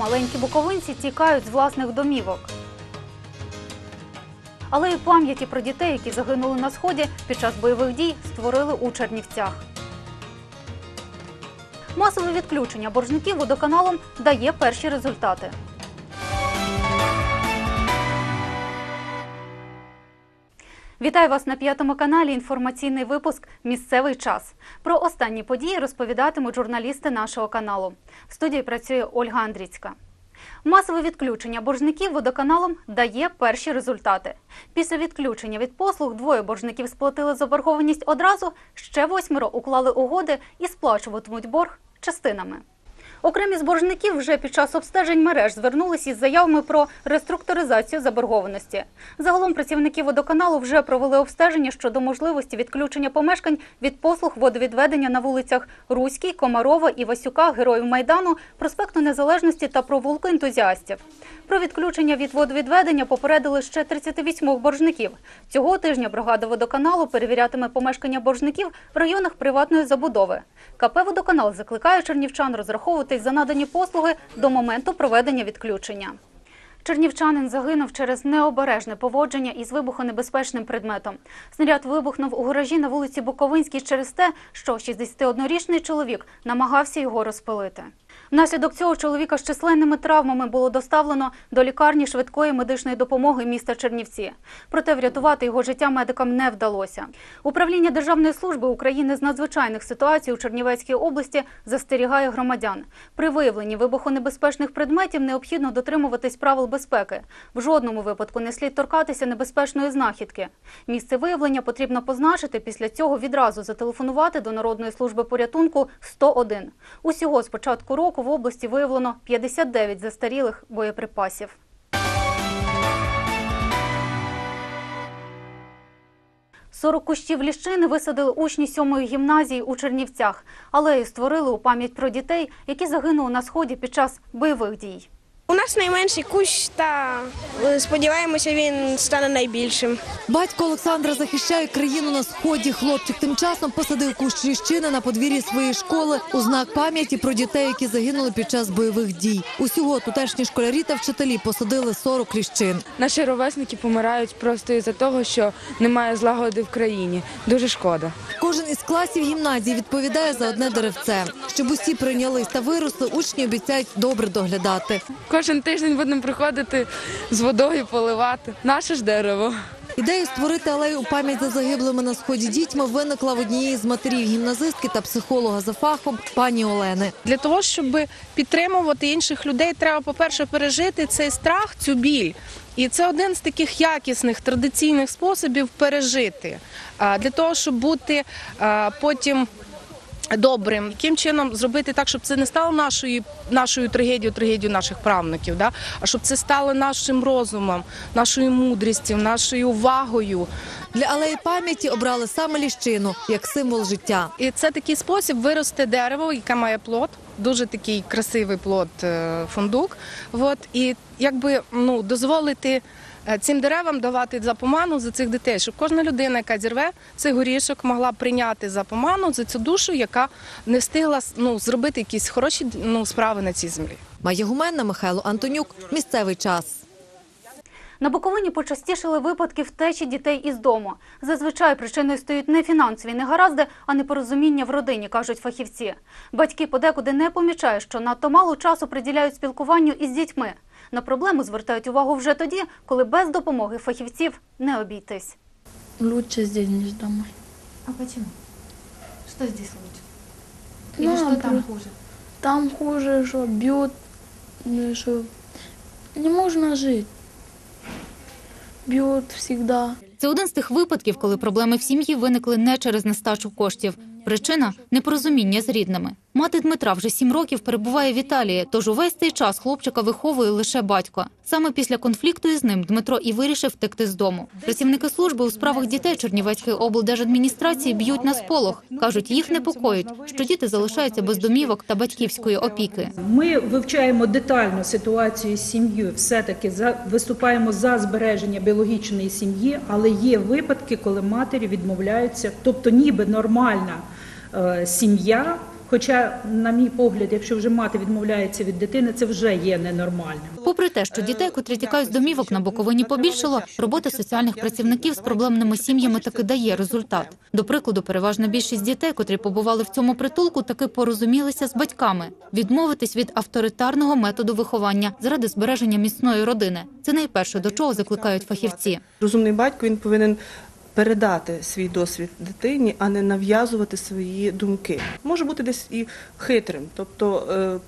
маленькі буковинці тікають з власних домівок. Але і пам'яті про дітей, які загинули на сході під час бойових дій, створили у Чернівцях. Масове відключення боржників водоканалом дає перші результати. Вітаю вас на п'ятому каналі. Інформаційний випуск Місцевий час. Про останні події розповідатимуть журналісти нашого каналу. В студії працює Ольга Андріцька. Масове відключення боржників водоканалом дає перші результати. Після відключення від послуг двоє боржників сплатили заборгованість одразу, ще восьмеро уклали угоди і сплачуватимуть борг частинами. Окремі з боржників вже під час обстежень мереж звернулися із заявами про реструктуризацію заборгованості. Загалом працівники водоканалу вже провели обстеження щодо можливості відключення помешкань від послуг водовідведення на вулицях Руській, Комарова, Івасюка, Героїв Майдану, проспекту Незалежності та провулку ентузіастів. Про відключення від водовідведення попередили ще 38 боржників. Цього тижня бригада водоканалу перевірятиме помешкання боржників в районах приватної забудови. КП «Водоканал» закликає чернівчан розраховуватись за надані послуги до моменту проведення відключення. Чернівчанин загинув через необережне поводження із вибухонебезпечним предметом. Снаряд вибухнув у гаражі на вулиці Буковинській через те, що 61-річний чоловік намагався його розпилити. Внаслідок цього чоловіка з численними травмами було доставлено до лікарні швидкої медичної допомоги міста Чернівці. Проте врятувати його життя медикам не вдалося. Управління Державної служби України з надзвичайних ситуацій у Чернівецькій області застерігає громадян. При виявленні вибухонебезпечних предметів необхідно дотримуватись правил безпеки. В жодному випадку не слід торкатися небезпечної знахідки. Місце виявлення потрібно позначити. Після цього відразу зателефонувати до Народної служби порятунку 101. Усього з початку року в області виявлено 59 застарілих боєприпасів. Сорок кущів ліщини висадили учні сьомої гімназії у Чернівцях. Алею створили у пам'ять про дітей, які загинули на сході під час бойових дій. У нас найменший кущ, та е, сподіваємося, він стане найбільшим. Батько Олександра захищає країну на сході. Хлопчик тим часом посадив кущ ліщини на подвір'ї своєї школи у знак пам'яті про дітей, які загинули під час бойових дій. Усього тутешні школярі та вчителі посадили 40 ліщин. Наші ровесники помирають просто із-за того, що немає злагоди в країні. Дуже шкода. Кожен із класів гімназії відповідає за одне деревце. Щоб усі прийнялись та виросли, учні обіцяють добре доглядати. Кожен тиждень будемо приходити з водою поливати. Наше ж дерево. Ідею створити алею у пам'ять за загиблими на сході дітьми виникла в однієї з матерів гімназистки та психолога за фахом пані Олени. Для того, щоб підтримувати інших людей, треба, по-перше, пережити цей страх, цю біль. І це один з таких якісних традиційних способів пережити. Для того, щоб бути потім. Добрим, яким чином зробити так, щоб це не стало нашою нашою трагедією, трагедією наших правнуків, да? а щоб це стало нашим розумом, нашою мудрістю, нашою увагою. Для алеї пам'яті обрали саме ліщину як символ життя. І це такий спосіб вирости дерево, яке має плод, дуже такий красивий плод е, фундук. От, і якби ну, дозволити е, цим деревам давати запоману за цих дітей, щоб кожна людина, яка зірве цей горішок, могла прийняти запоману за цю душу, яка не встигла ну, зробити якісь хороші ну, справи на цій землі. Має Гуменна, Михайло Антонюк. Місцевий час. На Буковині почастішили випадки втечі дітей із дому. Зазвичай причиною стають не фінансові негаразди, а непорозуміння в родині, кажуть фахівці. Батьки подекуди не помічають, що надто мало часу приділяють спілкуванню із дітьми. На проблему звертають увагу вже тоді, коли без допомоги фахівців не обійтись. Лучше здесь, не домой. А почему? Что здесь лучше? Ну, что там хуже? Там хуже, что бьют, ну, что не можно жить. Бьют завжди. Це один з тих випадків, коли проблеми в сім'ї виникли не через нестачу коштів. Причина непорозуміння з рідними. Мати Дмитра вже сім років перебуває в Італії, тож увесь цей час хлопчика виховує лише батько. Саме після конфлікту із ним Дмитро і вирішив втекти з дому. Працівники служби у справах дітей Чернівецької облдержадміністрації б'ють на сполох. кажуть, їх непокоїть, що діти залишаються без домівок та батьківської опіки. Ми вивчаємо детально ситуацію з сім'єю, все-таки за, виступаємо за збереження біологічної сім'ї, але є випадки, коли матері відмовляються, тобто ніби нормальна е, сім'я Хоча, на мій погляд, якщо вже мати відмовляється від дитини, це вже є ненормальним. Попри те, що дітей, котрі тікають з домівок на Буковині побільшало, робота соціальних працівників з проблемними сім'ями таки дає результат. До прикладу, переважна більшість дітей, котрі побували в цьому притулку, таки порозумілися з батьками. Відмовитись від авторитарного методу виховання заради збереження міцної родини. Це найперше, до чого закликають фахівці. Розумний батько він повинен передати свій досвід дитині, а не нав'язувати свої думки. Може бути десь і хитрим, тобто е,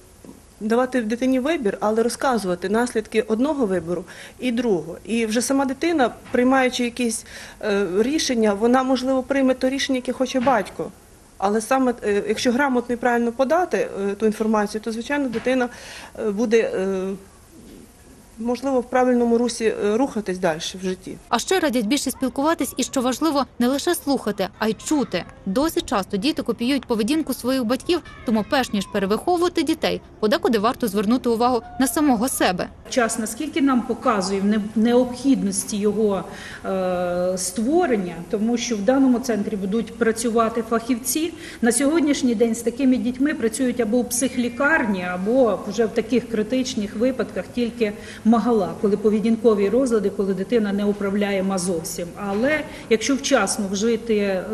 давати дитині вибір, але розказувати наслідки одного вибору і другого. І вже сама дитина, приймаючи якісь е, рішення, вона можливо прийме то рішення, яке хоче батько. Але саме е, якщо грамотно і правильно подати ту інформацію, то звичайно дитина буде можливо в правильному русі е, рухатись далі в житті. А ще радять більше спілкуватись і, що важливо, не лише слухати, а й чути. Досить часто діти копіюють поведінку своїх батьків, тому перш ніж перевиховувати дітей, подекуди варто звернути увагу на самого себе. час, наскільки нам показує в необхідності його е, створення, тому що в даному центрі будуть працювати фахівці. На сьогоднішній день з такими дітьми працюють або в психлікарні, або вже в таких критичних випадках тільки магала, коли поведінкові розлади, коли дитина не управляє зовсім. Але якщо вчасно вжити е,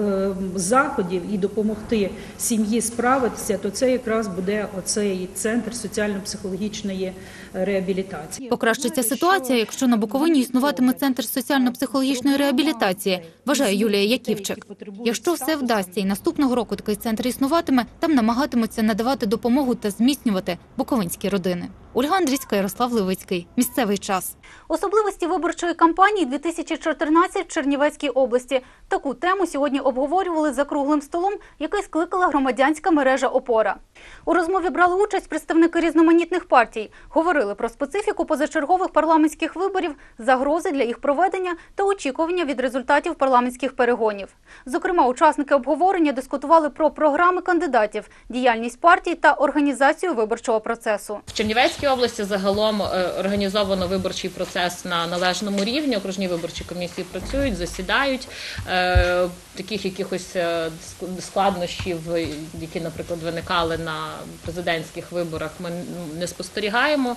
заходів і допомогти сім'ї справитися, то це якраз буде оцей центр соціально-психологічної реабілітації. Покращиться ситуація, якщо на Буковині існуватиме центр соціально-психологічної реабілітації, вважає Юлія Яківчик. Якщо все вдасться і наступного року такий центр існуватиме, там намагатимуться надавати допомогу та зміцнювати буковинські родини. Ольга Андрійська, Ярослав Левицький. Місцевий час. Особливості виборчої кампанії 2014 в Чернівецькій області. Таку тему сьогодні обговорювали за круглим столом, який скликала громадянська мережа Опора. У розмові брали участь представники різноманітних партій, говорили про специфіку позачергових парламентських виборів, загрози для їх проведення та очікування від результатів парламентських перегонів. Зокрема, учасники обговорення дискутували про програми кандидатів, діяльність партій та організацію виборчого процесу. В Чернівецькій області загалом е, організовано виборчий процес на належному рівні. Окружні виборчі комісії працюють, засідають. Е, Таких якихось е, складнощів, які, наприклад, виникали на президентських виборах, ми не спостерігаємо.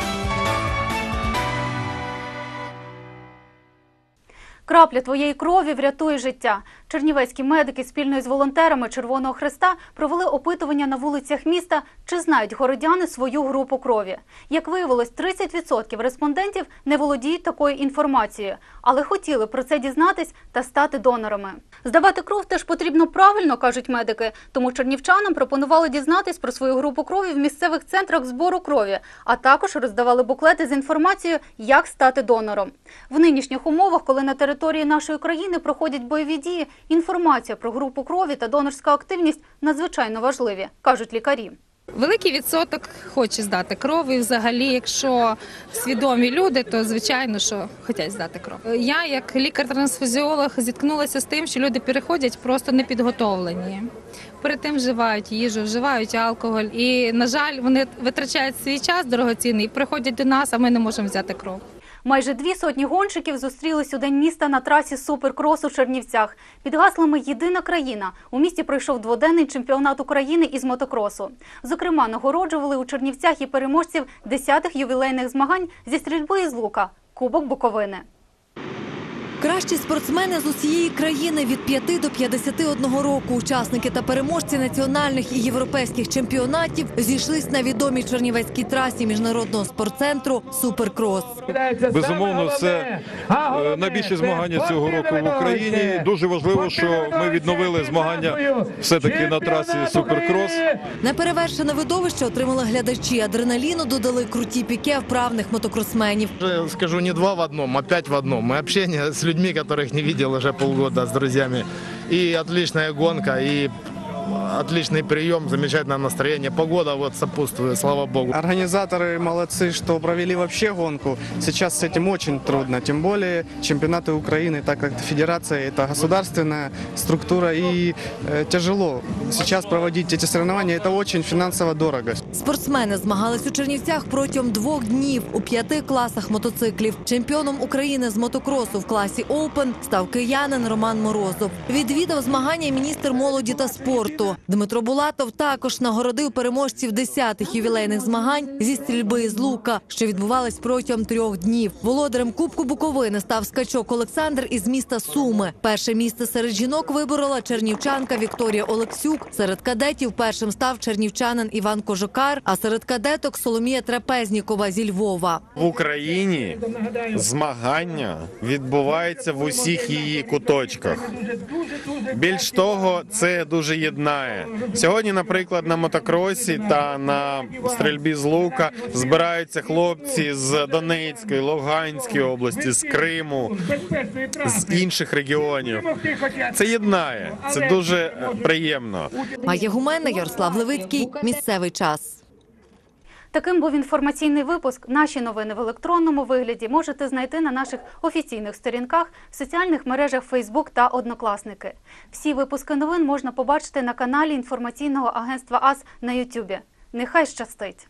Крапля твоєї крові врятує життя. Чернівецькі медики спільно із волонтерами Червоного Хреста провели опитування на вулицях міста, чи знають городяни свою групу крові. Як виявилось, 30% респондентів не володіють такою інформацією, але хотіли про це дізнатись та стати донорами. Здавати кров теж потрібно правильно, кажуть медики. Тому чернівчанам пропонували дізнатись про свою групу крові в місцевих центрах збору крові, а також роздавали буклети з інформацією, як стати донором. В нинішніх умовах, коли на території нашої країни проходять бойові дії, інформація про групу крові та донорська активність надзвичайно важливі, кажуть лікарі. Великий відсоток хоче здати кров, і взагалі, якщо свідомі люди, то звичайно, що хочуть здати кров. Я, як лікар-трансфузіолог, зіткнулася з тим, що люди переходять просто непідготовлені. Перед тим вживають їжу, вживають алкоголь, і на жаль, вони витрачають свій час дорогоцінний, приходять до нас, а ми не можемо взяти кров. Майже дві сотні гонщиків зустрілись у день міста на трасі Суперкрос у Чернівцях. Під гаслами Єдина країна у місті пройшов дводенний чемпіонат України із мотокросу. Зокрема, нагороджували у Чернівцях і переможців десятих ювілейних змагань зі стрільби із лука Кубок Буковини. Кращі спортсмени з усієї країни від 5 до 51 року. Учасники та переможці національних і європейських чемпіонатів зійшлись на відомій чернівецькій трасі міжнародного спортцентру Суперкрос. Безумовно, це е, найбільші змагання цього року в Україні. Дуже важливо, що ми відновили змагання все-таки на трасі Суперкрос. Неперевершене видовище отримали глядачі. Адреналіну додали круті піке вправних мотокросменів. Скажу не два в одном, а пять в одном. И общение с людьми, которых не видел уже полгода, с друзьями. И отличная гонка, и отличный прием, замечательное настроение. Погода вот сопутствует, слава богу. Организаторы молодцы, что провели вообще гонку. Сейчас с этим очень трудно. Тем более чемпионаты Украины, так как федерация это государственная структура и э, тяжело. Сейчас проводить эти соревнования это очень финансово дорого. Спортсмени змагались у Чернівцях протягом двох днів у п'яти класах мотоциклів. Чемпіоном України з мотокросу в класі Оупен став киянин Роман Морозов. Відвідав змагання міністр молоді та спорту. Дмитро Булатов також нагородив переможців десятих ювілейних змагань зі стрільби з лука, що відбувались протягом трьох днів. Володарем Кубку Буковини став скачок Олександр із міста Суми. Перше місце серед жінок виборола чернівчанка Вікторія Олексюк. Серед кадетів першим став чернівчанин Іван Кожокар, а серед кадеток Соломія Трапезнікова зі Львова. В Україні змагання відбуваються в усіх її куточках. Більш того, це дуже єднає. Сьогодні, наприклад, на мотокросі та на стрільбі з лука збираються хлопці з Донецької, Луганської області, з Криму, з інших регіонів. Це єднає. Це дуже е, приємно. Має гумени Ярослав Левицький. Місцевий час. Таким був інформаційний випуск. Наші новини в електронному вигляді можете знайти на наших офіційних сторінках в соціальних мережах Фейсбук та Однокласники. Всі випуски новин можна побачити на каналі інформаційного агентства АС на Ютубі. Нехай щастить!